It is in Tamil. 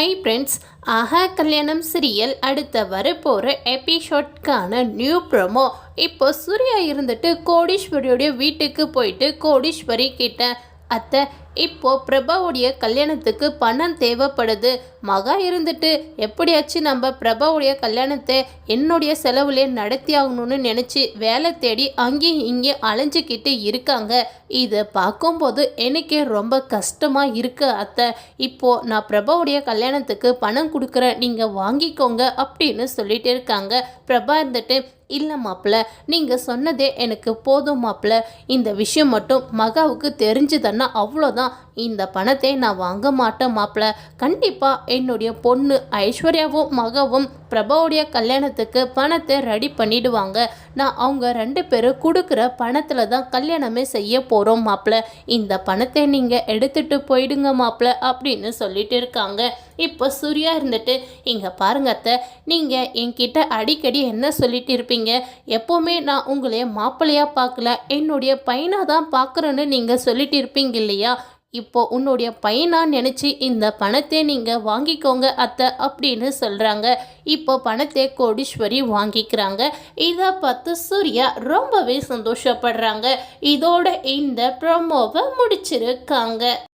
ஹை ஃப்ரெண்ட்ஸ் ஆஹா கல்யாணம் சீரியல் அடுத்த வரப்போகிற எபிசோட்கான நியூ ப்ரோமோ இப்போ சூர்யா இருந்துட்டு கோடீஸ்வரியோடைய வீட்டுக்கு போயிட்டு கோடீஸ்வரி கிட்ட அத்தை இப்போ பிரபாவுடைய கல்யாணத்துக்கு பணம் தேவைப்படுது. மகா இருந்துட்டு எப்படியாச்சும் நம்ம பிரபாவுடைய கல்யாணத்தை என்னுடைய செலவுலே நடத்தி ஆகணும்னு நினச்சி வேலை தேடி அங்கேயும் இங்கேயும் அலைஞ்சிக்கிட்டு இருக்காங்க. இதை பார்க்கும்போது எனக்கே ரொம்ப கஷ்டமாக இருக்கு அத்தை. இப்போ நான் பிரபாவுடைய கல்யாணத்துக்கு பணம் கொடுக்குறேன் நீங்கள் வாங்கிக்கோங்க அப்படின்னு சொல்லிட்டு இருக்காங்க. பிரபா இருந்துட்டு இல்லை மாப்பிள்ள நீங்கள் சொன்னதே எனக்கு போதும் மாப்பிள்ள இந்த விஷயம் மட்டும் மகாவுக்கு தெரிஞ்சுதன்னா அவ்வளோதான் இந்த பணத்தை நான் வாங்க மாட்டேன் மாப்பிள்ள கண்டிப்பாக என்னுடைய பொண்ணு ஐஸ்வர்யாவும் மகவும் பிரபாவுடைய கல்யாணத்துக்கு பணத்தை ரெடி பண்ணிடுவாங்க. நான் அவங்க ரெண்டு பேரும் கொடுக்குற பணத்தில் தான் கல்யாணமே செய்ய போகிறோம் மாப்பிள்ள இந்த பணத்தை நீங்கள் எடுத்துட்டு போயிடுங்க மாப்பிள்ள அப்படின்னு சொல்லிட்டு இருக்காங்க. இப்போ சூர்யா இருந்துட்டு இங்கே பாருங்க அத்தை நீங்கள் என்கிட்ட அடிக்கடி என்ன சொல்லிட்டு இருப்பீங்க? எப்போவுமே நான் உங்களைய மாப்பிள்ளையாக பார்க்கல என்னுடைய பையனாக தான் பார்க்குறேன்னு நீங்கள் சொல்லிட்டு இருப்பீங்க இல்லையா? இப்போ உன்னுடைய பையனா நினச்சி இந்த பணத்தை நீங்கள் வாங்கிக்கோங்க அத்தை அப்படின்னு சொல்கிறாங்க இப்போ பணத்தை கோடீஸ்வரி வாங்கிக்கிறாங்க. இதை பார்த்து சூர்யா ரொம்பவே சந்தோஷப்படுறாங்க. இதோட இந்த ப்ரமோவை முடிச்சிருக்காங்க.